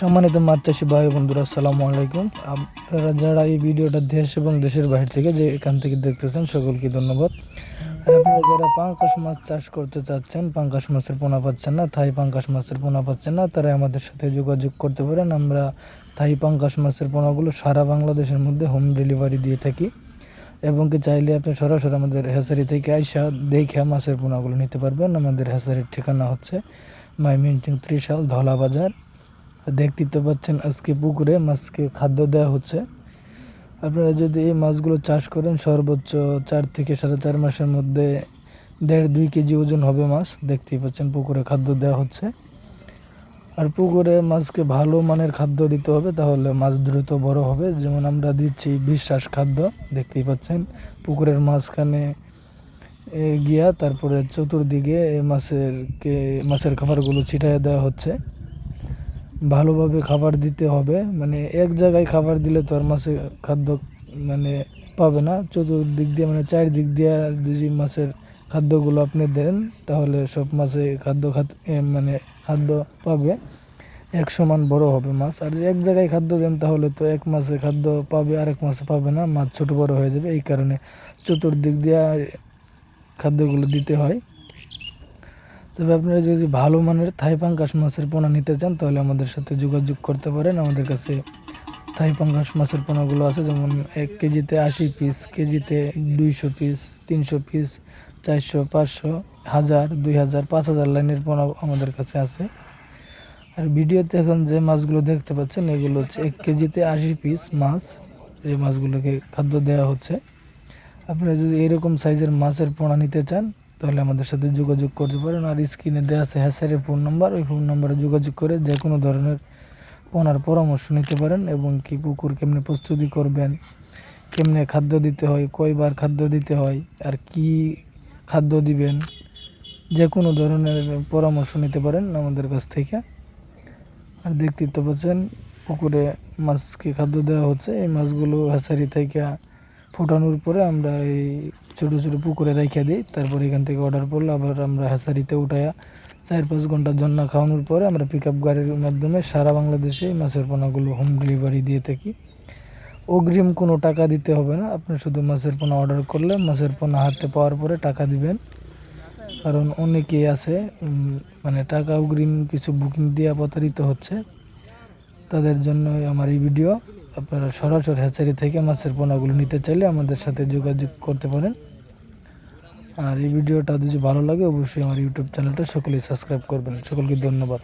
সম্মানিত চাষি ভাই বন্ধুরা, আসসালামু আলাইকুম। আপনারা যারা এই ভিডিওটা দেশ এবং দেশের বাইরে থেকে যে এখান থেকে দেখতেছেন, সকলকে ধন্যবাদ। আপনারা যারা পাঙ্কাশ মাছ চাষ করতে চাচ্ছেন, পাঙ্কাশ মাছের পোনা পাচ্ছেন না, থাই পাঙ্কাশ মাছের পোনা পাচ্ছেন না, তারা আমাদের সাথে যোগাযোগ করতে পারেন। আমরা থাই পাঙ্কাশ মাছের পোনাগুলো সারা বাংলাদেশের মধ্যে হোম ডেলিভারি দিয়ে থাকি। এবং কি চাইলে আপনি সরাসরি আমাদের হ্যাসারি থেকে আইসা দেখে মাছের পোনাগুলো নিতে পারবেন। আমাদের হ্যাসারির ঠিকানা হচ্ছে মাইমিনচিং ত্রিশাল ধলা বাজার দেখতেই তো পাচ্ছেন আজকে পুকুরে মাছকে খাদ্য দেওয়া হচ্ছে। আপনারা যদি এই মাছগুলো চাষ করেন, সর্বোচ্চ চার থেকে সাড়ে চার মাসের মধ্যে দেড় দুই কেজি ওজন হবে মাছ। দেখতেই পাচ্ছেন পুকুরে খাদ্য দেওয়া হচ্ছে। আর পুকুরে মাছকে ভালো মানের খাদ্য দিতে হবে, তাহলে মাছ দ্রুত বড় হবে। যেমন আমরা দিচ্ছি বিশ্বাস খাদ্য, দেখতেই পাচ্ছেন পুকুরের মাঝখানে গিয়া তারপরে চতুর্দিকে এই মাছের খাবারগুলো ছিটাই দেওয়া হচ্ছে। ভালোভাবে খাবার দিতে হবে। মানে এক জায়গায় খাবার দিলে তো আর মাছে খাদ্য মানে পাবে না। চতুর্দিক দিয়ে মানে চারিদিক দিয়ে যদি মাছের খাদ্যগুলো আপনি দেন, তাহলে সব মাছে খাদ্য মানে খাদ্য পাবে। এক সমান বড় হবে মাছ। আর যে এক জায়গায় খাদ্য দেন, তাহলে তো এক মাসে খাদ্য পাবে আর এক মাসে পাবে না। মাছ ছোট বড় হয়ে যাবে। এই কারণে চতুর্দিক দিয়ে খাদ্যগুলো দিতে হয়। তবে আপনারা যদি ভালো মানের থাই পাঙ্কাশ মাছের পোনা নিতে চান, তাহলে আমাদের সাথে যোগাযোগ করতে পারেন। আমাদের কাছে থাই পাঙ্কাশ মাছের পোনাগুলো আছে, যেমন এক কেজিতে আশি পিস কেজিতে দুইশো পিস তিনশো পিস চারশো, পাঁচশো, হাজার, দুই হাজার, পাঁচ হাজার লাইনের পোনা আমাদের কাছে আছে। আর ভিডিওতে এখন যে মাছগুলো দেখতে পাচ্ছেন, এগুলো হচ্ছে এক কেজিতে আশি পিস মাছ এই মাছগুলোকে খাদ্য দেওয়া হচ্ছে। আপনারা যদি এরকম সাইজের মাছের পোনা নিতে চান তাহলে আমাদের সাথে যোগাযোগ করতে পারেন। আর স্ক্রিনে দেওয়া আছে হ্যাসারের ফোন নাম্বার। ওই ফোন নাম্বারে যোগাযোগ করে যে কোনো ধরনের পোনার পরামর্শ নিতে পারেন এবং কি পুকুর কেমনে প্রস্তুতি করবেন, কেমনে খাদ্য দিতে হয়, কয়বার খাদ্য দিতে হয়, আর কি খাদ্য দিবেন, যে কোনো ধরনের পরামর্শ নিতে পারেন আমাদের কাছ থেকে। আর দেখতেই তো পাচ্ছেন, পুকুরে মাছকে খাদ্য দেওয়া হচ্ছে। এই মাছগুলো হ্যাচারি থেকে ফোটানোর পরে আমরা এই ছোটো ছোটো পুকুরে রেখে দিই। তারপর এখান থেকে অর্ডার করলে আবার আমরা হ্যাচারিতে উঠাইয়া চার পাঁচ ঘণ্টার জন্য খাওয়ানোর পরে আমরা পিক আপ গাড়ির মাধ্যমে সারা বাংলাদেশে মাছের পোনাগুলো হোম ডেলিভারি দিয়ে থাকি। অগ্রিম কোনো টাকা দিতে হবে না, আপনি শুধু মাছের পোনা অর্ডার করলে মাছের পোনা হাতে পাওয়ার পরে টাকা দিবেন। কারণ অনেকেই আছে মানে টাকা অগ্রিম কিছু বুকিং দিয়ে প্রতারিত হচ্ছে। তাদের জন্য আমার এই ভিডিও আপনারা সরাসরি হ্যাচারি থেকে মাছের পোনাগুলো নিতে চাইলে আমাদের সাথে যোগাযোগ করতে পারেন। আর এই ভিডিওটা যদি ভালো লাগে, অবশ্যই আমার ইউটিউব চ্যানেলটা সকলেই সাবস্ক্রাইব করবেন। সকলকে ধন্যবাদ।